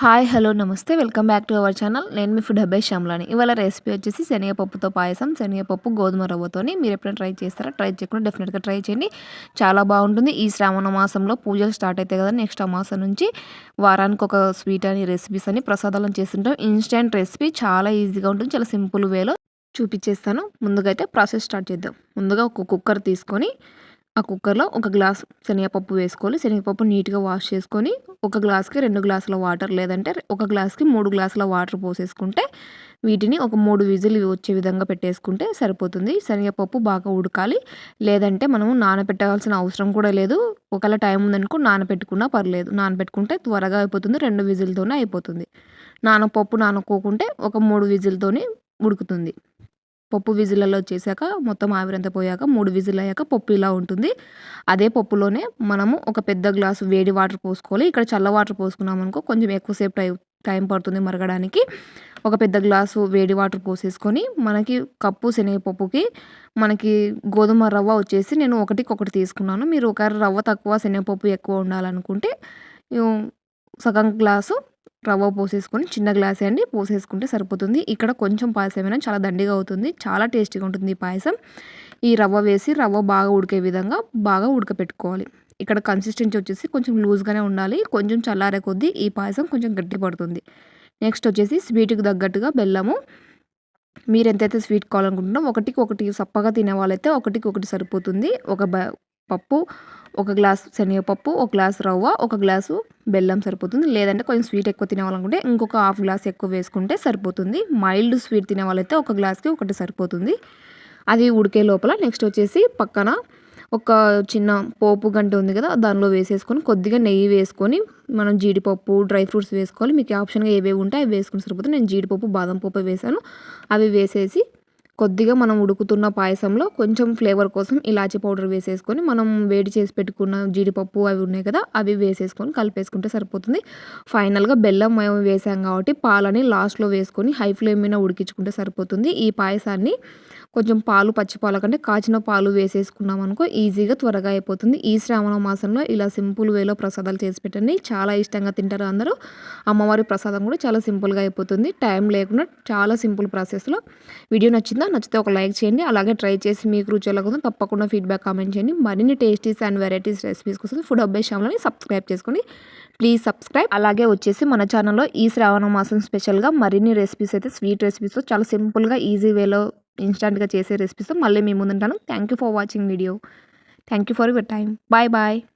Hi hello నమస్తే. Welcome back to our channel. నేను మీ ఫుడ్ హబ్బే శ్యామ్లాని. ఇవాళ రెసిపీ వచ్చేసి శనగపప్పుతో పాయసం శనగపప్పు గోధుమ రవ్వతోని. మీరు ఎప్పుడైనా ట్రై చేస్తారా? ట్రై చేయకుండా డెఫినెట్గా ట్రై చేయండి. చాలా బాగుంటుంది. ఈ శ్రావణ మాసంలో పూజలు స్టార్ట్ అవుతాయి కదా నెక్స్ట్ ఆ మాసం నుంచి వారానికి ఒక స్వీట్ అని రెసిపీస్ అని ప్రసాదాలను చేస్తుంటాం. ఇన్స్టెంట్ రెసిపీ చాలా ఈజీగా ఉంటుంది. చాలా సింపుల్ వేలో చూపించేస్తాను. ముందుగా అయితే ప్రాసెస్ స్టార్ట్ చేద్దాం. ముందుగా ఒక కుక్కర్ తీసుకొని ఆ కుక్కర్లో ఒక గ్లాస్ శనగపప్పు వేసుకోవాలి. శనగపప్పు నీట్గా వాష్ చేసుకొని ఒక గ్లాస్కి రెండు గ్లాసుల వాటర్ లేదంటే ఒక గ్లాస్కి మూడు గ్లాసుల వాటర్ పోసేసుకుంటే వీటిని ఒక మూడు విజిల్ వచ్చే విధంగా పెట్టేసుకుంటే సరిపోతుంది. శనగపప్పు బాగా ఉడకాలి. లేదంటే మనము నానబెట్టాల్సిన అవసరం కూడా లేదు. ఒకవేళ టైం ఉందనుకో నానబెట్టుకున్నా పర్లేదు. నానబెట్టుకుంటే త్వరగా అయిపోతుంది. రెండు విజిల్తోనే అయిపోతుంది. నానపప్పు నానుకోకుంటే ఒక మూడు విజిల్తోనే ఉడుకుతుంది. పప్పు విజిలలో వచ్చేసాక మొత్తం ఆవిరంతా పోయాక మూడు విజిల్ అయ్యాక పప్పు ఇలా ఉంటుంది. అదే పప్పులోనే మనము ఒక పెద్ద గ్లాసు వేడి వాటర్ పోసుకోవాలి. ఇక్కడ చల్ల వాటర్ పోసుకున్నాం అనుకో కొంచెం ఎక్కువసేపు టైం టైం పడుతుంది మరగడానికి. ఒక పెద్ద గ్లాసు వేడి వాటర్ పోసేసుకొని మనకి కప్పు శనగపప్పుకి మనకి గోధుమ రవ్వ వచ్చేసి నేను ఒకటికి ఒకటి తీసుకున్నాను. మీరు ఒక రవ్వ తక్కువ శనగపప్పు ఎక్కువ ఉండాలనుకుంటే సగం గ్లాసు రవ్వ పోసేసుకొని చిన్న గ్లాసే అండి. పోసేసుకుంటే సరిపోతుంది. ఇక్కడ కొంచెం పాయసం అయినా చాలా దండిగా అవుతుంది. చాలా టేస్టీగా ఉంటుంది ఈ పాయసం. ఈ రవ్వ వేసి రవ్వ బాగా ఉడికే విధంగా బాగా ఉడకపెట్టుకోవాలి. ఇక్కడ కన్సిస్టెన్సీ వచ్చేసి కొంచెం లూజ్గానే ఉండాలి. కొంచెం చల్లారే కొద్దీ ఈ పాయసం కొంచెం గట్టి పడుతుంది. నెక్స్ట్ వచ్చేసి స్వీట్కి తగ్గట్టుగా బెల్లము. మీరు ఎంతైతే స్వీట్ కావాలనుకుంటున్నారో ఒకటికి ఒకటి సప్పగా తినే వాళ్ళైతే ఒకటికి ఒకటి సరిపోతుంది. ఒక పప్పు ఒక గ్లాస్ శనగపప్పు ఒక గ్లాస్ రవ్వ ఒక గ్లాసు బెల్లం సరిపోతుంది. లేదంటే కొంచెం స్వీట్ ఎక్కువ తినేవాలనుకుంటే ఇంకొక హాఫ్ గ్లాస్ ఎక్కువ వేసుకుంటే సరిపోతుంది. మైల్డ్ స్వీట్ తినేవాళ్ళైతే ఒక గ్లాస్కి ఒకటి సరిపోతుంది. అది ఉడికే లోపల నెక్స్ట్ వచ్చేసి పక్కన ఒక చిన్న పోపు గంట ఉంది కదా దానిలో వేసేసుకొని కొద్దిగా నెయ్యి వేసుకొని మనం జీడిపప్పు డ్రై ఫ్రూట్స్ వేసుకోవాలి. మీకు ఆప్షన్గా ఏవేవి ఉంటే అవి వేసుకుని సరిపోతుంది. నేను జీడిపప్పు బాదం పప్పు వేసాను అవి వేసేసి కొద్దిగా మనం ఉడుకుతున్న పాయసంలో కొంచెం ఫ్లేవర్ కోసం ఇలాచీ పౌడర్ వేసేసుకొని మనం వేడి చేసి పెట్టుకున్న జీడిపప్పు అవి ఉన్నాయి కదా అవి వేసేసుకొని కలిపేసుకుంటే సరిపోతుంది. ఫైనల్గా బెల్లం మేము వేసాం కాబట్టి పాలని లాస్ట్లో వేసుకొని హై ఫ్లేమ్ మీద ఉడికించుకుంటే సరిపోతుంది. ఈ పాయసాన్ని కొంచెం పాలు పచ్చిపాల కంటే కాచిన పాలు వేసేసుకున్నాం అనుకో ఈజీగా త్వరగా అయిపోతుంది. ఈ శ్రావణ మాసంలో ఇలా సింపుల్ వేలో ప్రసాదాలు చేసి పెట్టండి. చాలా ఇష్టంగా తింటారు అందరూ. అమ్మవారి ప్రసాదం కూడా చాలా సింపుల్గా అయిపోతుంది. టైం లేకుండా చాలా సింపుల్ ప్రాసెస్లో వీడియో నచ్చిందా? నచ్చితే ఒక లైక్ చేయండి. అలాగే ట్రై చేసి మీకు రుచి ఎలా తప్పకుండా ఫీడ్బ్యాక్ కామెంట్ చేయండి. మరిన్ని టేస్టీస్ అండ్ వెరైటీస్ రెసిపీస్ కోసం ఫుడ్ అబ్బాయి ఛానల్ని సబ్స్క్రైబ్ చేసుకోండి ప్లీజ్ సబ్స్క్రైబ్ అలాగే వచ్చేసి మన ఛానల్లో ఈ శ్రావణ మాసం స్పెషల్గా మరిన్ని రెసిపీస్ అయితే స్వీట్ రెసిపీస్ చాలా సింపుల్గా ఈజీ వేలో ఇన్స్టంట్గా చేసే రెసిపీస్ మళ్ళీ మీ ముందుంటాను. Thank you for watching video thank you for your time bye bye